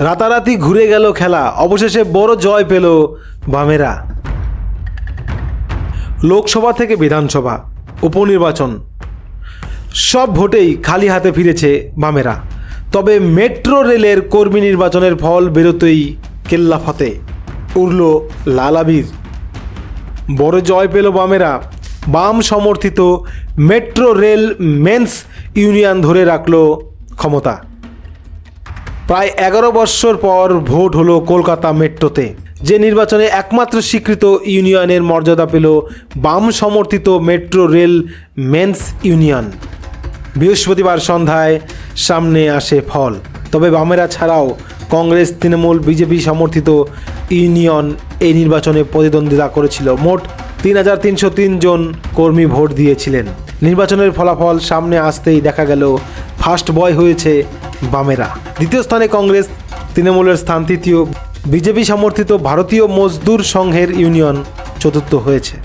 রাতারাতি ঘুরে গেল খেলা। অবশেষে বড় জয় পেল বামেরা। লোকসভা থেকে বিধানসভা, উপনির্বাচন। সব ভোটেই খালি হাতে ফিরেছে বামেরা। তবে মেট্রো রেলের কর্মী নির্বাচনের ফল বেরোতেই কেল্লা ফতে। উড়ল লালাবীর বড় জয় পেল বামেরা। বাম সমর্থিত মেট্রো রেল মেন্স ইউনিয়ন ধরে রাখল ক্ষমতা। প্রায় এগারো বৎসর পর ভোট হলো কলকাতা মেট্রোতে। যে নির্বাচনে একমাত্র স্বীকৃত ইউনিয়নের মর্যাদা পেল বাম সমর্থিত মেট্রো রেল মেন্স ইউনিয়ন। বৃহস্পতিবার সন্ধ্যায় সামনে আসে ফল। তবে বামেরা ছাড়াও কংগ্রেস, তৃণমূল, বিজেপি সমর্থিত ইউনিয়ন এই নির্বাচনে প্রতিদ্বন্দ্বিতা করেছিল। মোট তিন হাজার তিনশো জন কর্মী ভোট দিয়েছিলেন। নির্বাচনের ফলাফল সামনে আসতেই দেখা গেল, ফার্স্ট বয় হয়েছে বামেরা। দ্বিতীয় স্থানে কংগ্রেস, তৃণমূলের স্থান তৃতীয়। বিজেপি সমর্থিত ভারতীয় মজদুর সংঘের ইউনিয়ন চতুর্থ হয়েছে।